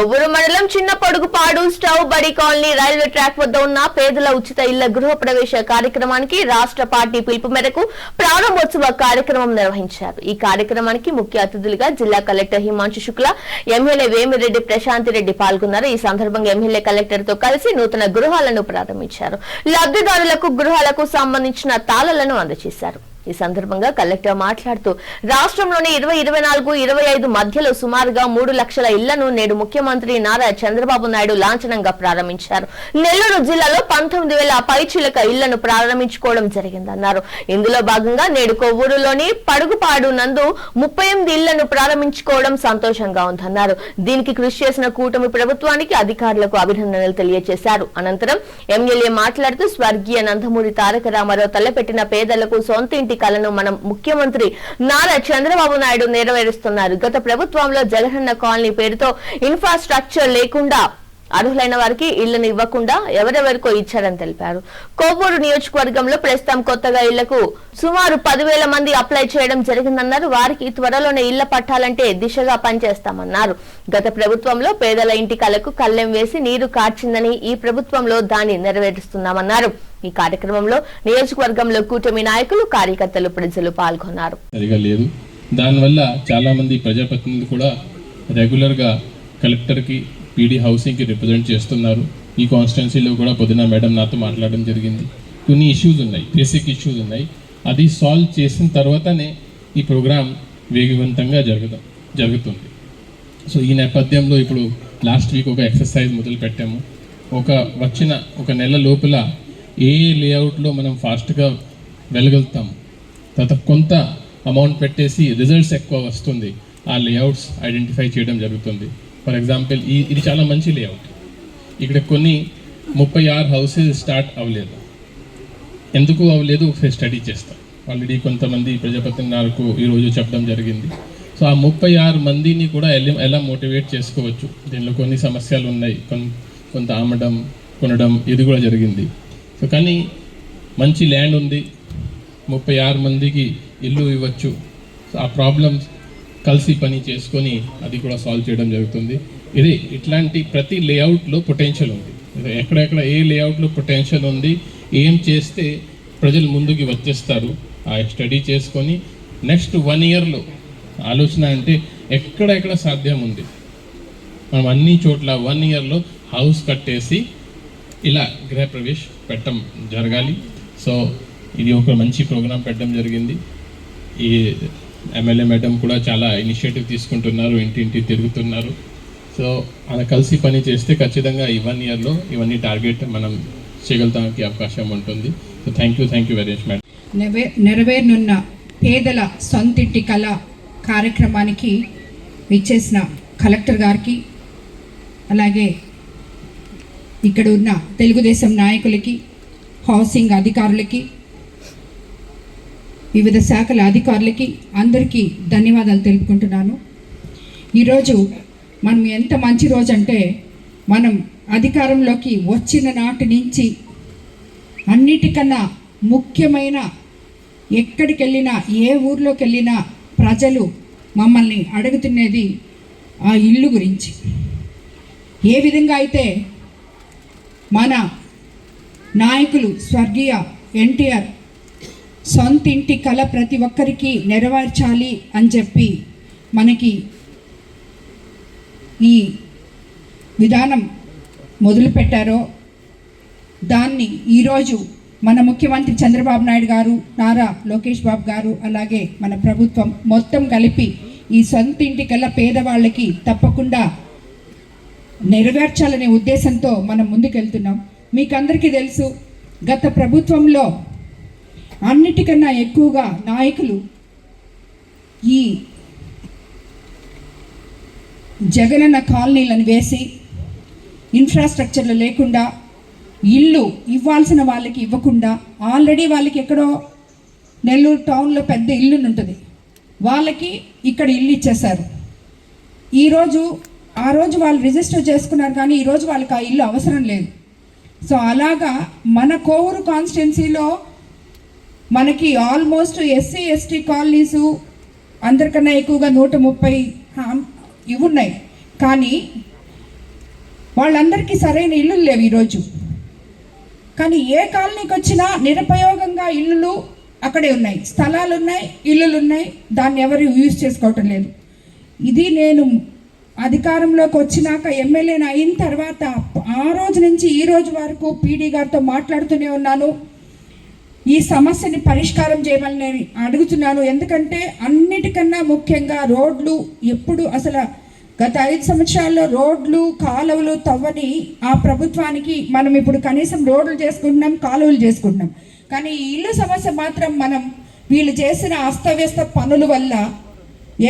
కొవ్వూరు మండలం చిన్న పొడుగుపాడు స్టవ్ బడి కాలనీ రైల్వే ట్రాక్ వద్ద ఉన్న పేదల ఉచిత ఇళ్ళ గృహ ప్రవేశ కార్యక్రమానికి రాష్ట్ర పార్టీ పిలుపు మేరకు ప్రారంభోత్సవ కార్యక్రమం నిర్వహించారు. ఈ కార్యక్రమానికి ముఖ్య అతిథులుగా జిల్లా కలెక్టర్ హిమాంశు శుక్ల ఎమ్మెల్యే వేమిరెడ్డి ప్రశాంతి రెడ్డి పాల్గొన్నారు. ఈ సందర్భంగా ఎమ్మెల్యే కలెక్టర్తో కలిసి నూతన గృహాలను ప్రారంభించారు. లబ్ధిదారులకు గృహాలకు సంబంధించిన తాళాలను అందజేశారు. ఈ సందర్భంగా కలెక్టర్ మాట్లాడుతూ రాష్ట్రంలోని ఇరవై ఇరవై నాలుగు ఇరవై ఐదు మధ్యలో సుమారుగా మూడు లక్షల ఇళ్ళను నేడు ముఖ్యమంత్రి నారా చంద్రబాబు నాయుడు లాంఛనంగా ప్రారంభించారు. నెల్లూరు జిల్లాలో పంతొమ్మిది వేల పైచిలక ఇళ్ళను ప్రారంభించుకోవడం జరిగిందన్నారు. ఇందులో భాగంగా నేడు కొవ్వూరులోని పడుగుపాడు నందు ముప్పై ఎనిమిది ఇళ్ళను ప్రారంభించుకోవడం సంతోషంగా ఉందన్నారు. దీనికి కృషి చేసిన కూటమి ప్రభుత్వానికి అధికారులకు అభినందనలు తెలియజేశారు. అనంతరం ఎమ్మెల్యే మాట్లాడుతూ స్వర్గీయ నందమూరి తారక రామారావు తలపెట్టిన పేదలకు సొంత ఇంటి కలను మనం ముఖ్యమంత్రి నారా చంద్రబాబు నాయుడు నెరవేరుస్తున్నారు. గత ప్రభుత్వంలో జగనన్న కాలనీ పేరుతో ఇన్ఫ్రాస్ట్రక్చర్ లేకుండా అర్హులైన వారికి ఇళ్ళను ఇవ్వకుండా ఎవరెవరికో ఇచ్చారని తెలిపారు. కోవూరు నియోజకవర్గంలో ప్రస్తుతం కొత్తగా ఇళ్ళకు సుమారు పదివేల మంది అప్లై చేయడం జరిగిందన్నారు. వారికి త్వరలోనే ఇళ్ళ పట్టాలంటే దిశగా పనిచేస్తామన్నారు. గత ప్రభుత్వంలో పేదల ఇంటి కలకు కళ్ళెం వేసి నీరు కార్చిందని ఈ ప్రభుత్వంలో దాన్ని నెరవేరుస్తున్నామన్నారు. ఈ కార్యక్రమంలో నియోజకవర్గంలో కూటమి నాయకులు కార్యకర్తలు ప్రజలు పాల్గొన్నారు. దానివల్ల చాలామంది ప్రజాప్రతినిధులు కూడా రెగ్యులర్గా కలెక్టర్కి పీడీ హౌసింగ్కి రిప్రజెంట్ చేస్తున్నారు. ఈ కాన్స్టిట్యున్సీలో కూడా పొద్దున మేడం నాతో మాట్లాడడం జరిగింది. కొన్ని ఇష్యూస్ ఉన్నాయి బేసిక్ ఇష్యూస్ ఉన్నాయి. అది సాల్వ్ చేసిన తర్వాతనే ఈ ప్రోగ్రాం వేగవంతంగా జరుగుతాం జరుగుతుంది. సో ఈ నేపథ్యంలో ఇప్పుడు లాస్ట్ వీక్ ఒక ఎక్సర్సైజ్ మొదలు పెట్టాము. ఒక వచ్చిన ఒక నెల లోపల ఏ లేఅవుట్లో మనం ఫాస్ట్గా వెళ్ళగలుగుతాము తర్వాత కొంత అమౌంట్ పెట్టేసి రిజల్ట్స్ ఎక్కువ వస్తుంది ఆ లేఅవుట్స్ ఐడెంటిఫై చేయడం జరుగుతుంది. ఫర్ ఎగ్జాంపుల్ ఈ ఇది చాలా మంచి లేఅవుట్ ఇక్కడ కొన్ని ముప్పై ఆరు హౌసెస్ స్టార్ట్ అవ్వలేదు. ఎందుకు అవ్వలేదు? ఒకసారి స్టడీ చేస్తాం. ఆల్రెడీ కొంతమంది ప్రజాప్రతినిధులకు ఈరోజు చెప్పడం జరిగింది. సో ఆ ముప్పై ఆరు మందిని కూడా ఎలా ఎలా మోటివేట్ చేసుకోవచ్చు? దీనిలో కొన్ని సమస్యలు ఉన్నాయి. కొంత అమ్మడం కొనడం ఇది కూడా జరిగింది. సో కానీ మంచి ల్యాండ్ ఉంది. ముప్పై ఆరు మందికి ఇల్లు ఇవ్వచ్చు. సో ఆ ప్రాబ్లమ్స్ కలిసి పని చేసుకొని అది కూడా సాల్వ్ చేయడం జరుగుతుంది. ఇది ఇట్లాంటి ప్రతి లేఅవుట్లో పొటెన్షియల్ ఉంది. ఎక్కడెక్కడ ఏ లేఅవుట్లో పొటెన్షియల్ ఉంది ఏం చేస్తే ప్రజలు ముందుకు వచ్చేస్తారు ఆ స్టడీ చేసుకొని నెక్స్ట్ వన్ ఇయర్లో ఆలోచన అంటే ఎక్కడెక్కడ సాధ్యం ఉంది. మనం అన్ని చోట్ల వన్ ఇయర్లో హౌస్ కట్టేసి ఇలా గృహప్రవేశ్ పెట్టడం జరగాలి. సో ఇది ఒక మంచి ప్రోగ్రాం పెట్టడం జరిగింది. ఈ ఎమ్మెల్యే మేడం కూడా చాలా ఇనిషియేటివ్ తీసుకుంటున్నారు ఇంటింటి తిరుగుతున్నారు. సో అలా కలిసి పని చేస్తే ఖచ్చితంగా ఈ వన్ ఇయర్లో ఇవన్నీ టార్గెట్ మనం చేయగలుగుతానికి అవకాశం ఉంటుంది. So thank you thank you very much madam నెరవే నెరవేరనున్న పేదల సొంతింటి కళ కార్యక్రమానికి ఇచ్చేసిన కలెక్టర్ గారికి అలాగే ఇక్కడ ఉన్న తెలుగుదేశం నాయకులకి హౌసింగ్ అధికారులకి వివిధ శాఖల అధికారులకి అందరికీ ధన్యవాదాలు తెలుపుకుంటున్నాను. ఈరోజు మనం ఎంత మంచి రోజు అంటే మనం అధికారంలోకి వచ్చిన నాటి నుంచి అన్నిటికన్నా ముఖ్యమైన ఎక్కడికి వెళ్ళినా ఏ ఊర్లోకి వెళ్ళినా ప్రజలు మమ్మల్ని అడుగుతున్నది ఆ ఇల్లు గురించి. ఏ విధంగా అయితే మన నాయకులు స్వర్గీయ ఎన్టీఆర్ సొంత ఇంటి కళ ప్రతి ఒక్కరికి నెరవేర్చాలి అని చెప్పి మనకి ఈ విధానం మొదలుపెట్టారో దాన్ని ఈరోజు మన ముఖ్యమంత్రి చంద్రబాబు నాయుడు గారు నారా లోకేష్ బాబు గారు అలాగే మన ప్రభుత్వం మొత్తం కలిపి ఈ సొంత ఇంటి పేదవాళ్ళకి తప్పకుండా నెరవేర్చాలనే ఉద్దేశంతో మనం ముందుకెళ్తున్నాం. మీకు అందరికీ తెలుసు గత ప్రభుత్వంలో అన్నిటికన్నా ఎక్కువగా నాయకులు ఈ జగనన్న కాలనీలను వేసి ఇన్ఫ్రాస్ట్రక్చర్లు లేకుండా ఇల్లు ఇవ్వాల్సిన వాళ్ళకి ఇవ్వకుండా ఆల్రెడీ వాళ్ళకి ఎక్కడో నెల్లూరు టౌన్లో పెద్ద ఇల్లు ఉంటుంది వాళ్ళకి ఇక్కడ ఇల్లు ఇచ్చేశారు. ఈరోజు ఆ రోజు వాళ్ళు రిజిస్టర్ చేసుకున్నారు కానీ ఈరోజు వాళ్ళకి ఆ ఇల్లు అవసరం లేదు. సో అలాగా మన కోవూరు కాన్స్టిట్యున్సీలో మనకి ఆల్మోస్ట్ ఎస్సీ ఎస్టీ కాలనీసు అందరికన్నా ఎక్కువగా నూట ముప్పై ఇవి ఉన్నాయి. కానీ వాళ్ళందరికీ సరైన ఇళ్ళు లేవు ఈరోజు. కానీ ఏ కాలనీకి వచ్చినా నిరుపయోగంగా ఇల్లులు అక్కడే ఉన్నాయి. స్థలాలు ఉన్నాయి ఇల్లులు ఉన్నాయి. దాన్ని ఎవరు యూజ్ చేసుకోవటం లేదు. ఇది నేను అధికారంలోకి వచ్చినాక ఎమ్మెల్యేని అయిన తర్వాత ఆ రోజు నుంచి ఈ రోజు వరకు పీడీ గారితో మాట్లాడుతూనే ఉన్నాను. ఈ సమస్యని పరిష్కారం చేయమని నేను అడుగుతున్నాను. ఎందుకంటే అన్నిటికన్నా ముఖ్యంగా రోడ్లు ఎప్పుడు అసలు గత ఐదు సంవత్సరాల్లో రోడ్లు కాలువలు తవ్వని ఆ ప్రభుత్వానికి మనం ఇప్పుడు కనీసం రోడ్లు చేసుకుంటున్నాం కాలువలు చేసుకుంటున్నాం. కానీ ఈ ఇల్లు సమస్య మాత్రం మనం వీళ్ళు చేసిన అస్తవ్యస్త పనుల వల్ల